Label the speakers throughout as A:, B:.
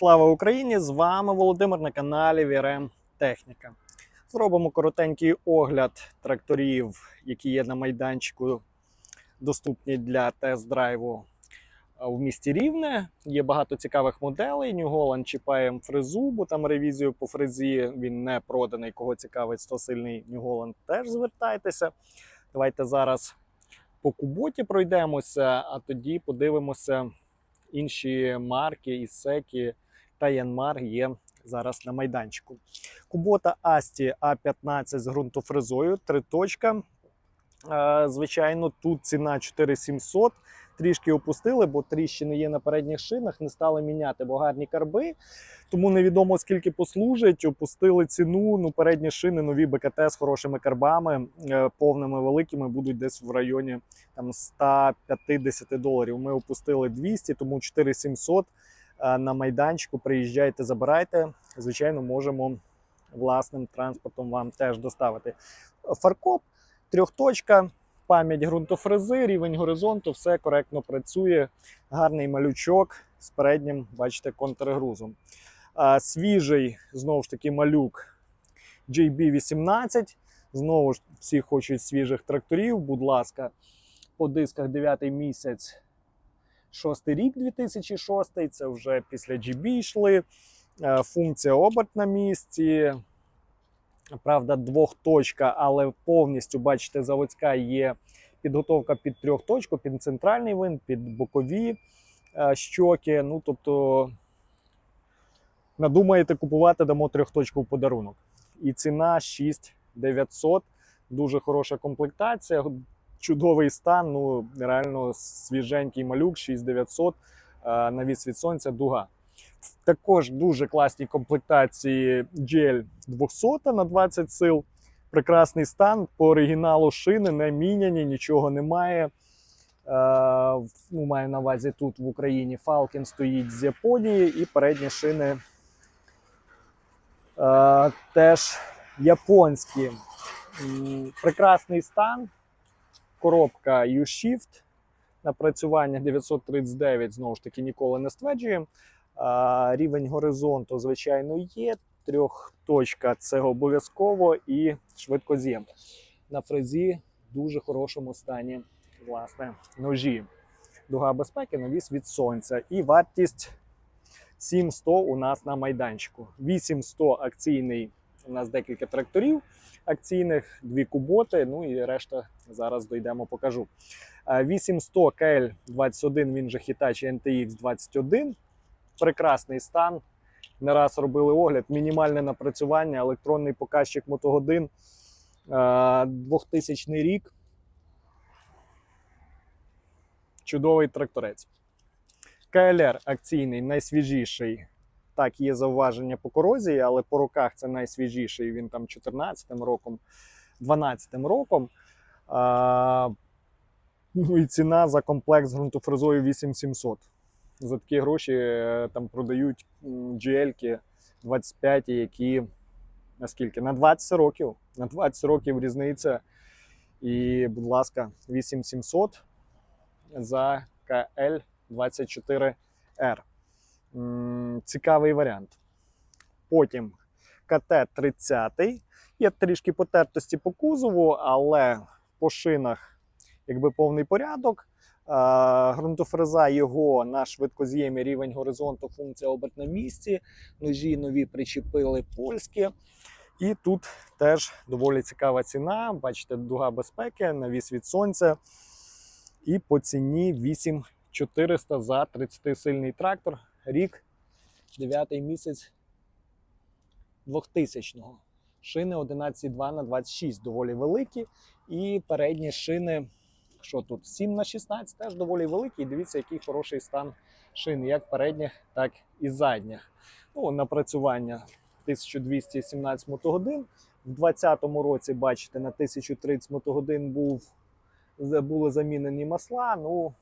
A: Слава Україні! З вами Володимир на каналі VRM Техніка. Зробимо коротенький огляд тракторів, які є на майданчику, доступні для тест-драйву в місті Рівне. Є багато цікавих моделей. New Holland чіпаємо фрезу, бо там ревізію по фрезі він не проданий. Кого цікавить 100 сильний New Holland, теж звертайтеся. Давайте зараз по куботі пройдемося, а тоді подивимося інші марки, Ісекі та Янмар є зараз на майданчику. Кубота Асті А15 з ґрунтофрезою, три точка. Звичайно, тут ціна 4700. Трішки опустили, бо тріщини є на передніх шинах, не стали міняти, бо гарні карби. Тому невідомо скільки послужить. Опустили ціну. Ну, передні шини, нові БКТ з хорошими карбами, е, повними великими, будуть десь в районі там 150 доларів. Ми опустили 200, тому 4700 е, на майданчику. Приїжджайте, забирайте. Звичайно, можемо власним транспортом вам теж доставити. Фаркоп, трьохточка, пам'ять ґрунтофрези, рівень горизонту, все коректно працює. Гарний малючок з переднім, бачите, контргрузом. Свіжий, знову ж таки, малюк JB18. Знову ж всі хочуть свіжих тракторів. Будь ласка, по дисках 9 місяць, 6 рік 2006. Це вже після GB йшли. Е, Функція оберт на місці. Правда, двохточка, але повністю, бачите, заводська є підготовка під трьохточку, під центральний вин, під бокові е, щоки. Ну, тобто, надумаєте купувати, дамо трьохточку в подарунок. І ціна 6900. Дуже хороша комплектація, чудовий стан. Ну, реально свіженький малюк, 6900, е, навіс від сонця, дуга. Також дуже класні комплектації GL 200 на 20 сил. Прекрасний стан. По оригіналу шини не міняні, нічого немає. Е, ну, маю на увазі тут в Україні Falcon стоїть з Японії і передні шини е, теж японські. Прекрасний стан. Коробка U-Shift. Напрацювання 939, знову ж таки, ніколи не стверджуємо. Рівень горизонту, звичайно, є. Трьохточка це обов'язково і швидкоз'єм. На фрезі в дуже хорошому стані власне, ножі. Дуга безпеки, навіс від сонця. І вартість 7100 у нас на майданчику. 8100 акційний. У нас декілька тракторів акційних, дві куботи. Ну і решта зараз дійдемо, покажу. А, 8100 КЛ 21, він же Hitachi NTX 21 прекрасний стан. Не раз робили огляд, мінімальне напрацювання, електронний показчик мотогодин. Е, 2000 рік. Чудовий тракторець. КЛР акційний, найсвіжіший. Так, є зауваження по корозії, але по руках це найсвіжіший. Він там 14 роком, 12 роком. А, ну і ціна за комплект з ґрунтофрезою 8700 за такі гроші е, там продають GL 25, які наскільки? На 20 років. На 20 років різниця. І, будь ласка, 8700 за КЛ 24R. М, Цікавий варіант. Потім КТ-30. Є трішки потертості по кузову, але по шинах якби повний порядок. А, Ґрунтофреза його на швидкоз'ємі рівень горизонту, функція оберт на місці. Ножі нові причепили польські. І тут теж доволі цікава ціна. Бачите, дуга безпеки, навіс від сонця. І по ціні 8400 за 30-сильний трактор. Рік, 9 місяць 2000-го. Шини 11,2 на 26 доволі великі. І передні шини що тут 7 на 16 теж доволі великий. Дивіться, який хороший стан шин, як передніх, так і задніх. Ну, Напрацювання 1217 мотогодин. В 2020 році, бачите, на 1030 мотогодин був, були замінені масла. Ну,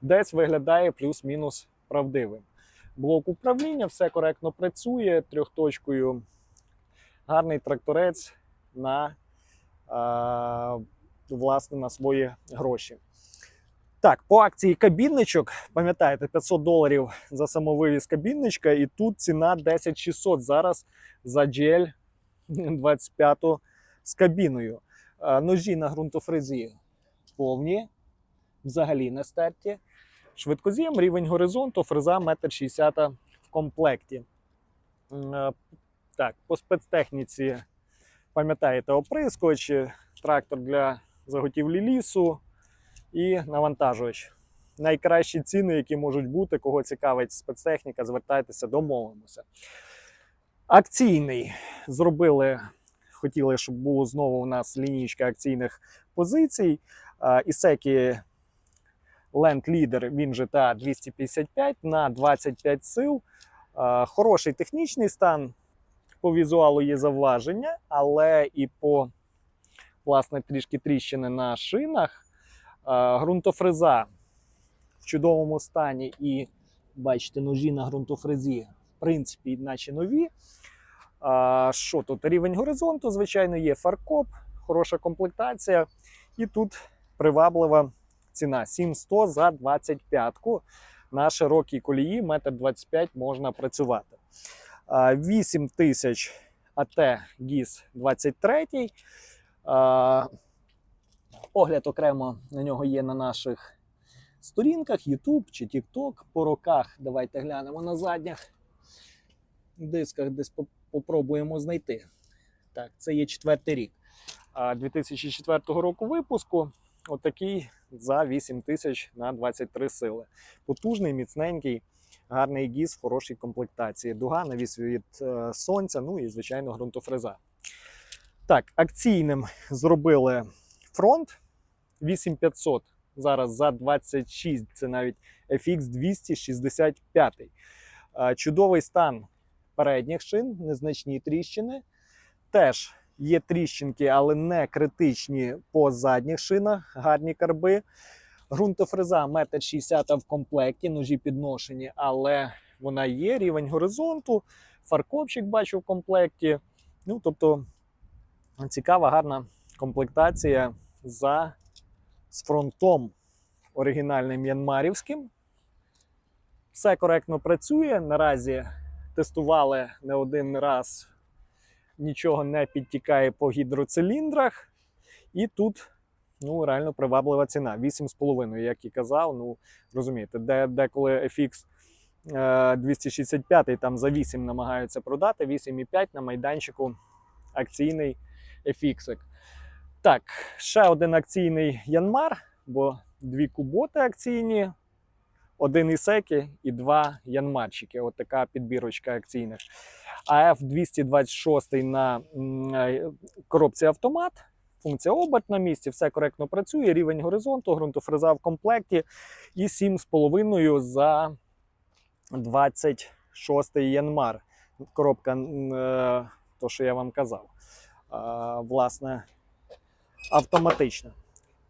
A: десь виглядає плюс-мінус правдивим. Блок управління, все коректно працює трьохточкою. Гарний тракторець на а, власне на свої гроші. Так, по акції кабінничок, пам'ятаєте, 500 доларів за самовивіз кабінничка, і тут ціна 10600 зараз за GL 25 з кабіною. Ножі на ґрунтофрезі повні, взагалі не стерті. Швидкоз'єм, рівень горизонту, фреза 1,60 м в комплекті. Е, Так, по спецтехніці, пам'ятаєте, оприскувач, трактор для заготівлі лісу і навантажувач. Найкращі ціни, які можуть бути, кого цікавить спецтехніка, звертайтеся, домовимося. Акційний зробили, хотіли, щоб було знову у нас лінійка акційних позицій. Ісекі Land Leader, він же та 255 на 25 сил. Хороший технічний стан. По візуалу є завваження, але і по власне трішки тріщини на шинах. А, Ґрунтофреза в чудовому стані і бачите, ножі на ґрунтофрезі, в принципі, наче нові. Що тут? Рівень горизонту, звичайно, є фаркоп, хороша комплектація. І тут приваблива ціна 7100 за 25-ку. На широкій колії 1,25 м можна працювати. А, 8 тисяч АТ ГІС 23. Огляд окремо на нього є на наших сторінках YouTube чи TikTok. По роках давайте глянемо на задніх дисках, десь по- попробуємо знайти. Так, це є четвертий рік. 2004 року випуску. Отакий за 8 тисяч на 23 сили. Потужний, міцненький, гарний гіз в хорошій комплектації. Дуга, навіс від е, сонця, ну і, звичайно, ґрунтофреза. Так, акційним зробили фронт 8500. Зараз за 26, це навіть FX 265. Е, Чудовий стан передніх шин, незначні тріщини. Теж є тріщинки, але не критичні по задніх шинах, гарні карби. Ґрунтофреза 1,60 м в комплекті, ножі підношені, але вона є, рівень горизонту, фаркопчик бачу в комплекті. Ну, тобто цікава, гарна комплектація за з фронтом оригінальним янмарівським. Все коректно працює. Наразі тестували не один раз, нічого не підтікає по гідроциліндрах. І тут ну, реально приваблива ціна. 8,5, як і казав. Ну, розумієте, де, деколи FX е, 265 там за 8 намагаються продати, 8,5 на майданчику акційний FX. Так, ще один акційний Янмар, бо дві куботи акційні, один Ісекі і два Янмарчики. От така підбірочка акційних. АФ 226 на е, коробці автомат. Функція оберт на місці, все коректно працює. Рівень горизонту, ґрунтофреза в комплекті і 7,5 за 26 Янмар. Коробка, е, то, що я вам казав. Власне, автоматична.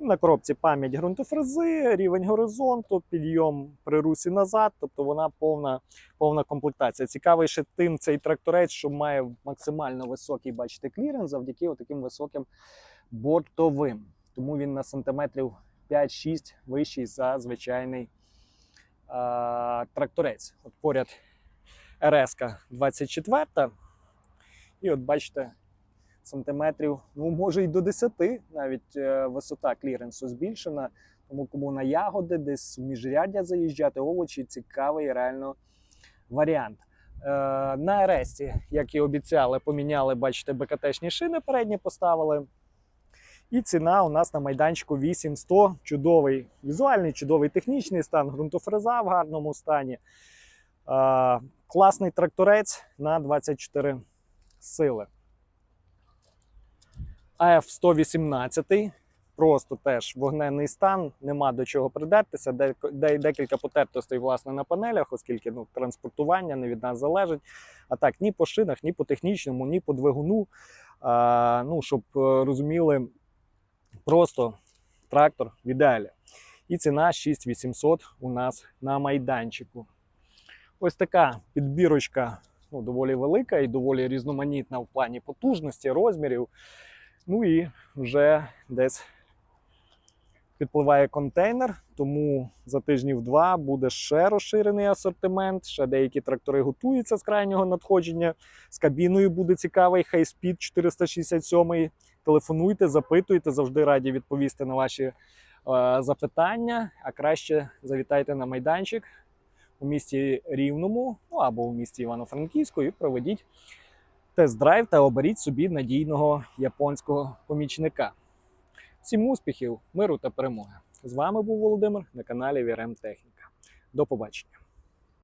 A: На коробці пам'ять ґрунтофрези, рівень горизонту, підйом при русі назад, тобто вона повна, повна комплектація. Цікавий ще тим цей тракторець, що має максимально високий, бачите, кліренс завдяки таким високим бортовим. Тому він на сантиметрів 5-6 вищий за звичайний а, тракторець. От поряд РС 24. І от бачите, сантиметрів, ну може й до 10, навіть е, висота кліренсу збільшена. Тому кому на ягоди, десь в міжряддя заїжджати, овочі цікавий реально варіант. Е, на Аресті, як і обіцяли, поміняли, бачите, БКТшні шини передні поставили. І ціна у нас на майданчику 8100. Чудовий візуальний, чудовий технічний стан, ґрунтофреза в гарному стані. Е, класний тракторець на 24 сили. АФ 118 просто теж вогненний стан, нема до чого придертися. Де, де, декілька потертостей власне на панелях, оскільки ну, транспортування не від нас залежить. А так, ні по шинах, ні по технічному, ні по двигуну. А, ну, щоб е, розуміли, просто трактор в ідеалі. І ціна 6800 у нас на майданчику. Ось така підбірочка ну, доволі велика і доволі різноманітна в плані потужності, розмірів. Ну і вже десь підпливає контейнер, тому за тижнів два буде ще розширений асортимент. Ще деякі трактори готуються з крайнього надходження. З кабіною буде цікавий Highspeed 467. Телефонуйте, запитуйте, завжди раді відповісти на ваші е, запитання. А краще завітайте на майданчик у місті Рівному ну, або у місті Івано-Франківську і проведіть тест-драйв та оберіть собі надійного японського помічника. Всім успіхів, миру та перемоги! З вами був Володимир на каналі VRM Техніка. До побачення.